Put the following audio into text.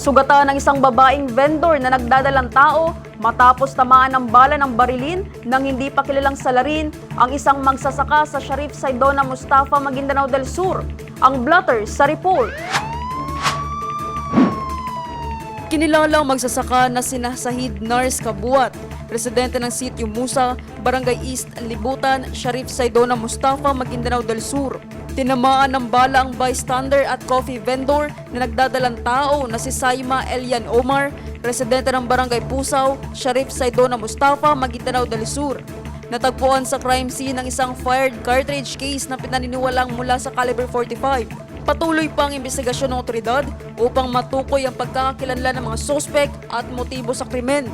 Sugatan ng isang babaeng vendor na nagdadalang tao matapos tamaan ng bala ng barilin ng hindi pa kilalang salarin ang isang magsasaka sa Sharif Saidona Mustafa, Maguindanao del Sur. Ang blotter sa report. Kinilalang magsasaka na sina Sahid Nars Kabuat, residente ng Sitio Musa, Barangay East, Libutan, Sharif Saidona Mustafa, Maguindanao del Sur. Tinamaan ng bala ang bystander at coffee vendor na nagdadalang tao na si Saima Elian Omar, residente ng Barangay Pusaw, Sharif Saidona Mustafa, Maguindanao del Sur. Natagpuan sa crime scene ng isang fired cartridge case na pinaniniwalang mula sa caliber 45. Patuloy pa ang investigasyon ng otoridad upang matukoy ang pagkakakilanlan ng mga sospek at motibo sa krimen.